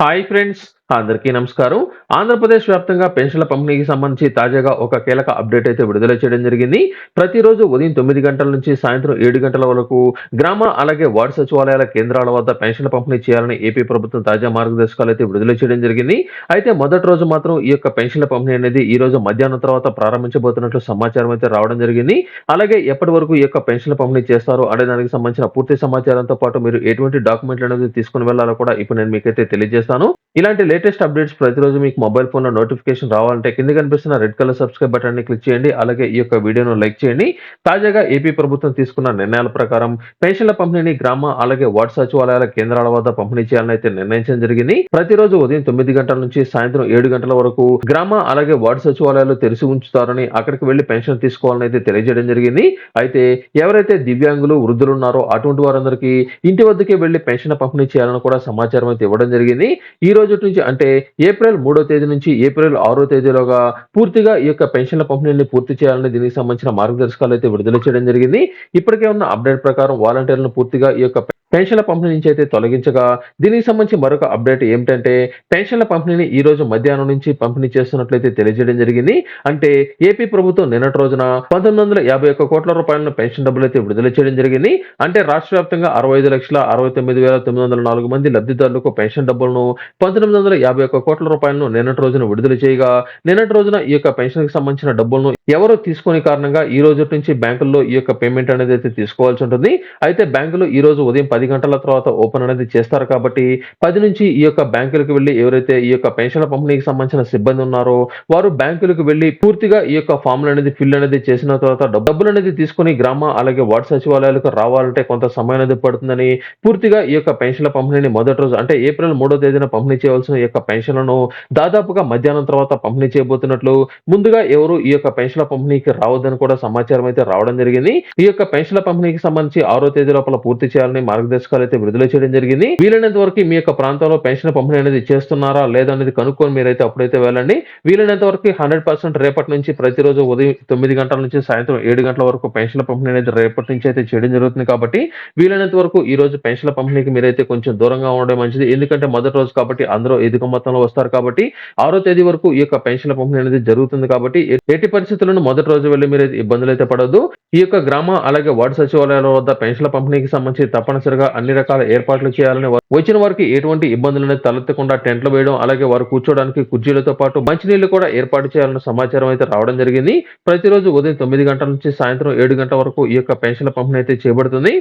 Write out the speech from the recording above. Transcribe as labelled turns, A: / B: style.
A: hi friends అందరికీ నమస్కారం. ఆంధ్రప్రదేశ్ వ్యాప్తంగా పెన్షన్ల పంపిణీకి సంబంధించి తాజాగా ఒక కీలక అప్డేట్ అయితే విడుదల చేయడం జరిగింది. ప్రతిరోజు ఉదయం తొమ్మిది గంటల నుంచి సాయంత్రం ఏడు గంటల వరకు గ్రామ అలాగే వార్డు సచివాలయాల కేంద్రాల వద్ద పెన్షన్ల పంపిణీ చేయాలని ఏపీ ప్రభుత్వం తాజా మార్గదర్శకాలు అయితే విడుదల చేయడం జరిగింది. అయితే మొదటి రోజు మాత్రం ఈ యొక్క పెన్షన్ల పంపిణీ అనేది ఈ రోజు మధ్యాహ్నం తర్వాత ప్రారంభించబోతున్నట్లు సమాచారం అయితే రావడం జరిగింది. అలాగే ఎప్పటి వరకు ఈ యొక్క పెన్షన్ల పంపిణీ చేస్తారు అనే దానికి సంబంధించిన పూర్తి సమాచారంతో పాటు మీరు ఎటువంటి డాక్యుమెంట్లు అనేది తీసుకుని వెళ్ళాలో కూడా ఇప్పుడు నేను మీకైతే తెలియజేస్తాను. ఇలాంటి లేటెస్ట్ అప్డేట్స్ ప్రతిరోజు మీకు మొబైల్ ఫోన్లో నోటిఫికేషన్ రావాలంటే కింద కనిపిస్తున్న రెడ్ కలర్ సబ్స్క్రైబ్ బటన్ని క్లిక్ చేయండి. అలాగే ఈ యొక్క వీడియోను లైక్ చేయండి. తాజాగా ఏపీ ప్రభుత్వం తీసుకున్న నిర్ణయాల ప్రకారం పెన్షన్ల పంపిణీని గ్రామ అలాగే వార్డు సచివాలయాల కేంద్రాల వద్ద పంపిణీ చేయాలని అయితే నిర్ణయించడం జరిగింది. ప్రతిరోజు ఉదయం తొమ్మిది గంటల నుంచి సాయంత్రం ఏడు గంటల వరకు గ్రామ అలాగే వార్డు సచివాలయాలు తెరిచి ఉంచుతారని అక్కడికి వెళ్ళి పెన్షన్ తీసుకోవాలని అయితే తెలియజేయడం జరిగింది. అయితే ఎవరైతే దివ్యాంగులు వృద్ధులు ఉన్నారో అటువంటి వారందరికీ ఇంటి వద్దకే వెళ్ళి పెన్షన్ పంపిణీ చేయాలని కూడా సమాచారం అయితే ఇవ్వడం జరిగింది. ఈ రోజు నుంచి అంటే ఏప్రిల్ మూడో తేదీ నుంచి ఏప్రిల్ ఆరో తేదీలోగా పూర్తిగా ఈ యొక్క పెన్షన్ల పంపిణీని పూర్తి చేయాలని దీనికి సంబంధించిన మార్గదర్శకాలు అయితే విడుదల చేయడం జరిగింది. ఇప్పటికే ఉన్న అప్డేట్ ప్రకారం వాలంటీర్లను పూర్తిగా ఈ యొక్క పెన్షన్ల పంపిణీ నుంచి అయితే తొలగించగా దీనికి సంబంధించి మరొక అప్డేట్ ఏమిటంటే పెన్షన్ల పంపిణీని ఈ రోజు మధ్యాహ్నం నుంచి పంపిణీ చేస్తున్నట్లయితే తెలియజేయడం జరిగింది. అంటే ఏపీ ప్రభుత్వం నిన్నటి రోజున పంతొమ్మిది వందల యాభై ఒక్క కోట్ల రూపాయలను పెన్షన్ డబ్బులు అయితే విడుదల చేయడం జరిగింది. అంటే రాష్ట్ర వ్యాప్తంగా అరవై ఐదు లక్షల అరవై తొమ్మిది వేల తొమ్మిది వందల నాలుగు మంది లబ్ధిదారులకు పెన్షన్ డబ్బులను పంతొమ్మిది వందల యాభై ఒక్క కోట్ల రూపాయలను నిన్నటి రోజున విడుదల చేయగా నిన్నటి రోజున ఈ యొక్క పెన్షన్కి సంబంధించిన డబ్బులను ఎవరో తీసుకునే కారణంగా ఈ రోజు నుంచి బ్యాంకుల్లో ఈ యొక్క పేమెంట్ అనేది అయితే తీసుకోవాల్సి ఉంటుంది. అయితే బ్యాంకులు ఈ రోజు ఉదయం పది గంటల తర్వాత ఓపెన్ అనేది చేస్తారు కాబట్టి పది నుంచి ఈ యొక్క బ్యాంకులకు వెళ్ళి ఎవరైతే ఈ యొక్క పెన్షన్ల పంపిణీకి సంబంధించిన సిబ్బంది ఉన్నారో వారు బ్యాంకులకు వెళ్ళి పూర్తిగా ఈ యొక్క ఫామ్లు అనేది ఫిల్ అనేది చేసిన తర్వాత డబ్బులు అనేది తీసుకుని గ్రామ అలాగే వార్డు సచివాలయాలకు రావాలంటే కొంత సమయం అనేది పడుతుందని పూర్తిగా ఈ యొక్క పెన్షన్ల పంపిణీని మొదటి రోజు అంటే ఏప్రిల్ మూడో తేదీన పంపిణీ చేయవలసిన ఈ యొక్క పెన్షన్లను దాదాపుగా మధ్యాహ్నం తర్వాత పంపిణీ చేయబోతున్నట్లు ముందుగా ఎవరు ఈ యొక్క పెన్షన్ల పంపిణీకి రావద్దని కూడా సమాచారం అయితే రావడం జరిగింది. ఈ యొక్క పెన్షన్ల పంపిణీకి సంబంధించి ఆరో తేదీ లోపల పూర్తి చేయాలని మార్గదర్శకాలు అయితే విడుదల చేయడం జరిగింది. వీలైనంత వరకు మీ యొక్క ప్రాంతంలో పెన్షన్ పంపిణీ అనేది చేస్తున్నారా లేదా అనేది కనుక్కొని మీరైతే అప్పుడైతే వెళ్ళండి. వీలైనంత వరకు హండ్రెడ్ పర్సెంట్ రేపటి నుంచి ప్రతిరోజు ఉదయం తొమ్మిది గంటల నుంచి సాయంత్రం ఏడు గంటల వరకు పెన్షన్ల పంపిణీ అనేది రేపటి నుంచి అయితే చేయడం జరుగుతుంది కాబట్టి వీలైనంత వరకు ఈ రోజు పెన్షన్ల పంపిణీకి మీరైతే కొంచెం దూరంగా ఉండడం మంచిది. ఎందుకంటే మొదటి రోజు కాబట్టి అందరూ ఎదుగు మొత్తంలో వస్తారు కాబట్టి ఆరో తేదీ వరకు ఈ యొక్క పెన్షన్ల పంపిణీ అనేది జరుగుతుంది కాబట్టి ఎట్టి పరిస్థితులను మొదటి రోజు వెళ్ళి మీరు ఇబ్బందులు అయితే పడదు ఈ యొక్క గ్రామ అలాగే వార్డు సచివాలయాల వద్ద పెన్షన్ల పంపిణీకి సంబంధించి తప్పనిసరిగా అన్ని రకాల ఏర్పాట్లు చేయాలని వచ్చిన వారికి ఎటువంటి ఇబ్బందులను తలెత్తకుండా టెంట్లు వేయడం అలాగే వారు కూర్చోవడానికి కుర్చీలతో పాటు మంచినీళ్ళు కూడా ఏర్పాటు చేయాలన్న సమాచారం అయితే రావడం జరిగింది. ప్రతిరోజు ఉదయం తొమ్మిది గంటల నుంచి సాయంత్రం ఏడు గంటల వరకు ఈ యొక్క పెన్షన్ల పంపిణీ అయితే చేయబడుతుంది